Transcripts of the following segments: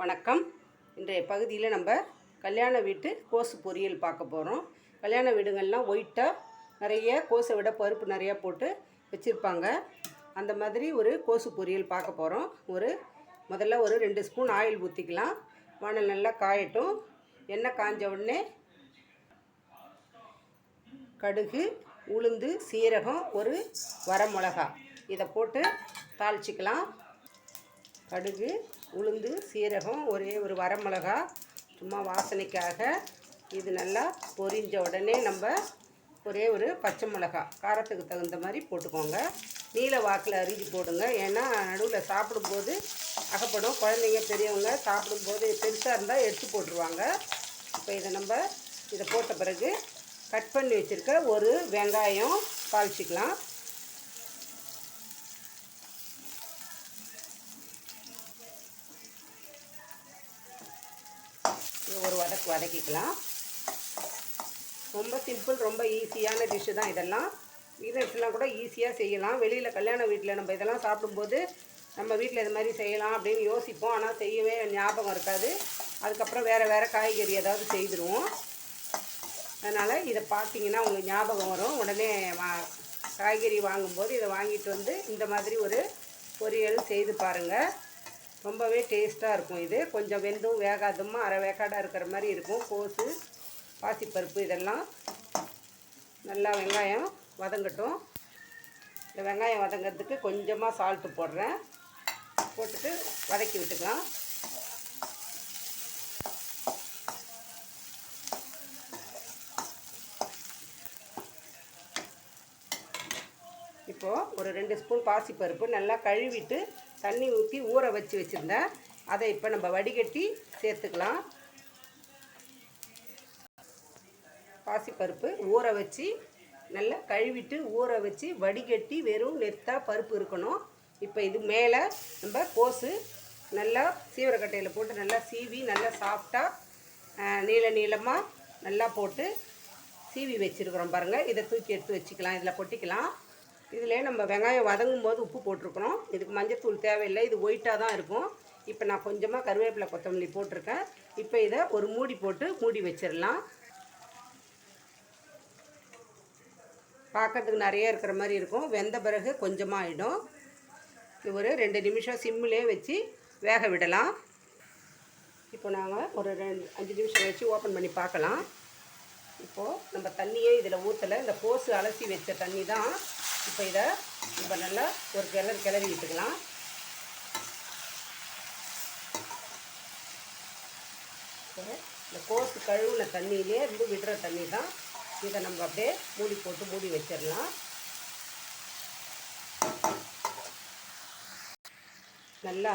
வணக்கம். இன்றைய பகுதியில் நம்ம கல்யாண வீட்டு கோசு பொரியல் பார்க்க போகிறோம் கல்யாண வீடுகள்லாம் ஒயிட்டாக நிறைய கோசை விட பருப்பு நிறையா போட்டு வச்சுருப்பாங்க. அந்த மாதிரி ஒரு கோசு பொரியல் பார்க்க போகிறோம் ஒரு முதல்ல ஒரு ரெண்டு ஸ்பூன் ஆயில் ஊற்றிக்கலாம் வானல் நல்லா காயட்டும். எண்ணெய் காஞ்ச உடனே கடுகு உளுந்து சீரகம் ஒரு வரமிளகா. இதை போட்டு தாளிச்சிக்கலாம். கடுகு உளுந்து சீரகம் ஒரே ஒரு வரமிளகா சும்மா வாசனைக்காக. இது நல்லா பொரிஞ்ச உடனே நம்ம ஒரே ஒரு பச்சை மிளகா காரத்துக்கு தகுந்த மாதிரி போட்டுக்கோங்க. நீல வாக்கில் அரிஞ்சு போடுங்க. ஏன்னா நடுவில் சாப்பிடும்போது அகப்படும். குழந்தைங்க பெரியவங்க சாப்பிடும்போது பெருசாக இருந்தால் எடுத்து போட்டுருவாங்க. இப்போ இதை நம்ம இதை போட்ட பிறகு கட் பண்ணி வச்சுருக்க ஒரு வெங்காயம் தாளிச்சிக்கலாம். ஒரு வதக்கு வதக்கிக்கலாம். ரொம்ப சிம்பிள் ரொம்ப ஈஸியான டிஷ்ஷு தான் இதெல்லாம். வீரட்ஸ்லாம் கூட ஈஸியாக செய்யலாம். வெளியில் கல்யாண வீட்டில் நம்ம இதெல்லாம் சாப்பிடும்போது நம்ம வீட்டில் இது மாதிரி செய்யலாம் அப்படின்னு யோசிப்போம். ஆனால் செய்யவே ஞாபகம் இருக்காது. அதுக்கப்புறம் வேறு வேறு காய்கறி ஏதாவது செய்திருவோம். அதனால் இதை பார்த்தீங்கன்னா உங்களுக்கு ஞாபகம் வரும். உடனே வா காய்கறி வாங்கும்போது இதை வாங்கிட்டு வந்து இந்த மாதிரி ஒரு பொரியல் செய்து பாருங்கள் ரொம்பவே டேஸ்ட்டாக இருக்கும் இது. கொஞ்சம் வெந்தும் வேகாதுமா அரை வேக்காடாக இருக்கிற மாதிரி இருக்கும். கோஸு பாசிப்பருப்பு இதெல்லாம். நல்லா வெங்காயம் வதங்கட்டும். இந்த வெங்காயம் வதங்கிறதுக்கு கொஞ்சமாக சால்ட்டு போடுறேன். போட்டுட்டு வதக்கி விட்டுக்கலாம். இப்போது ஒரு ரெண்டு ஸ்பூன் பாசிப்பருப்பு நல்லா கழுவிட்டு தண்ணி ஊற்றி ஊற வச்சு வச்சுருந்தேன் அதை இப்போ நம்ம வடிகட்டி சேர்த்துக்கலாம். பாசிப்பருப்பு ஊற வச்சு நல்லா கழுவிட்டு ஊற வச்சு வடிகட்டி வெறும் நெத்தாக பருப்பு இருக்கணும். இப்போ இது மேலே நம்ம கோசு நல்லா சீவரக்கட்டையில் போட்டு நல்லா சீவி நல்லா சாஃப்டாக நீள நீளமாக நல்லா போட்டு சீவி வச்சுருக்குறோம் பாருங்கள் இதை தூக்கி எடுத்து வச்சுக்கலாம் இதில் கொட்டிக்கலாம். இதிலே நம்ம வெங்காயம் வதங்கும் போது உப்பு போட்டிருக்கிறோம் இதுக்கு மஞ்சத்தூள் தேவையில்லை இது ஒயிட்டாக தான் இருக்கும். இப்போ நான் கொஞ்சமாக கருவேப்பிலை கொத்தமல்லி போட்டிருக்கேன். இப்போ இதை ஒரு மூடி போட்டு மூடி வச்சிடலாம். பார்க்கறதுக்கு நிறைய இருக்கிற மாதிரி இருக்கும். வெந்த பிறகு கொஞ்சமாக ஆகிடும் இது ஒரு ரெண்டு நிமிஷம் சிம்மிலே வச்சு வேக விடலாம். இப்போ நாங்கள் ஒரு ரெண்டு அஞ்சு நிமிஷம் வச்சு ஓப்பன் பண்ணி பார்க்கலாம். இப்போது நம்ம தண்ணியே இதில் ஊற்றலை இந்த கோஸு அலசி வச்ச தண்ணி தான் இப்போ இதை இப்போ நல்லா ஒரு கிளர் கிளறி விட்டுக்கலாம். இப்போ இந்த கோஸு கழுவுன தண்ணியிலே இருந்து விடுற தண்ணி தான். இதை நம்ம அப்படியே மூடி போட்டு மூடி வச்சிடலாம். நல்லா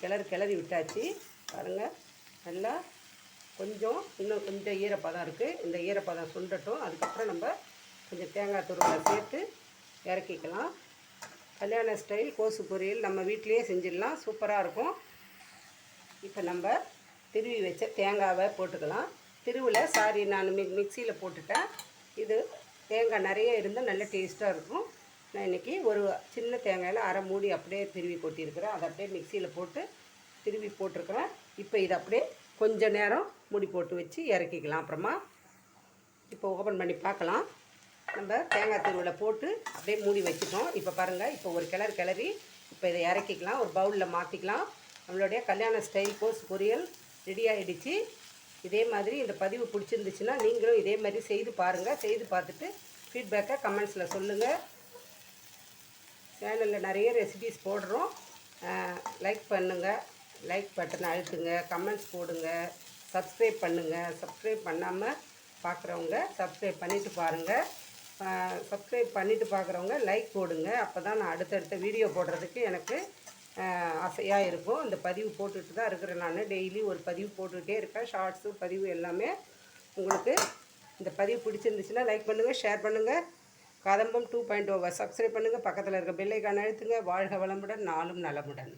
கிளறு கிளறி விட்டாச்சு. பாருங்கள் நல்லா கொஞ்சம் இன்னும் கொஞ்சம் ஈரப்பதம் இருக்குது இந்த ஈரப்பதம் சுண்டட்டும். அதுக்கப்புறம் நம்ம கொஞ்சம் தேங்காய் துருவலை சேர்த்து இறக்கிக்கலாம். கல்யாண ஸ்டைல் கோசு பொரியல் நம்ம வீட்லேயே செஞ்சிடலாம். சூப்பராக இருக்கும். இப்போ நம்ம திருவி வச்ச தேங்காவை போட்டுக்கலாம். திருவில் சாரி நான் மிக் மிக்சியில் போட்டுட்டேன். இது தேங்காய் நிறைய இருந்தால் நல்ல டேஸ்ட்டாக இருக்கும். நான் இன்றைக்கி ஒரு சின்ன தேங்காயில் அரை மூடி அப்படியே திருவி கொட்டியிருக்கிறேன். அதை அப்படியே மிக்சியில் போட்டு திருவி போட்டிருக்கிறேன். இப்போ இதை அப்படியே கொஞ்ச நேரம் மூடி போட்டு வச்சு இறக்கிக்கலாம். அப்புறமா இப்போ ஓப்பன் பண்ணி பார்க்கலாம். நம்ம தேங்காய் திருவில் போட்டு அப்படியே மூடி வச்சுட்டோம். இப்போ பாருங்கள் இப்போ ஒரு கிளறு கிளறி இப்போ இதை இறக்கிக்கலாம். ஒரு பவுலில் மாற்றிக்கலாம் நம்மளுடைய கல்யாண ஸ்டைல் கோஸ் பொரியல் ரெடி ஆகிடுச்சு இதே மாதிரி இந்த பதிவு பிடிச்சிருந்துச்சுன்னா நீங்களும் இதே மாதிரி செய்து பாருங்கள் செய்து பார்த்துட்டு ஃபீட்பேக்கை கமெண்ட்ஸில் சொல்லுங்கள் சேனலில் நிறைய ரெசிபிஸ் போடுறோம். லைக் பண்ணுங்கள் லைக் பட்டனை அழுத்துங்க. கமெண்ட்ஸ் போடுங்க. சப்ஸ்கிரைப் பண்ணுங்கள் சப்ஸ்கிரைப் பண்ணாமல் பார்க்குறவங்க சப்ஸ்கிரைப் பண்ணிவிட்டு பாருங்கள் சப்ஸ்கிரைப் பண்ணிவிட்டு பார்க்குறவங்க லைக் போடுங்க. அப்போ தான் நான் அடுத்தடுத்த வீடியோ போடுறதுக்கு எனக்கு ஆசையாக இருக்கும். இந்த பதிவு போட்டுட்டு தான் இருக்கிறேன் நான். டெய்லி ஒரு பதிவு போட்டுக்கிட்டே இருக்கேன் ஷார்ட்ஸு பதிவு எல்லாமே உங்களுக்கு இந்த பதிவு பிடிச்சிருந்துச்சுன்னா லைக் பண்ணுங்கள் ஷேர் பண்ணுங்கள் Kadambam two point over oh, subscribe பண்ணுங்கள் பக்கத்தில் இருக்க பெல்லைக்கான அழுத்துங்க. வாழ்க வளமுடன் நாளும் நலமுடன்.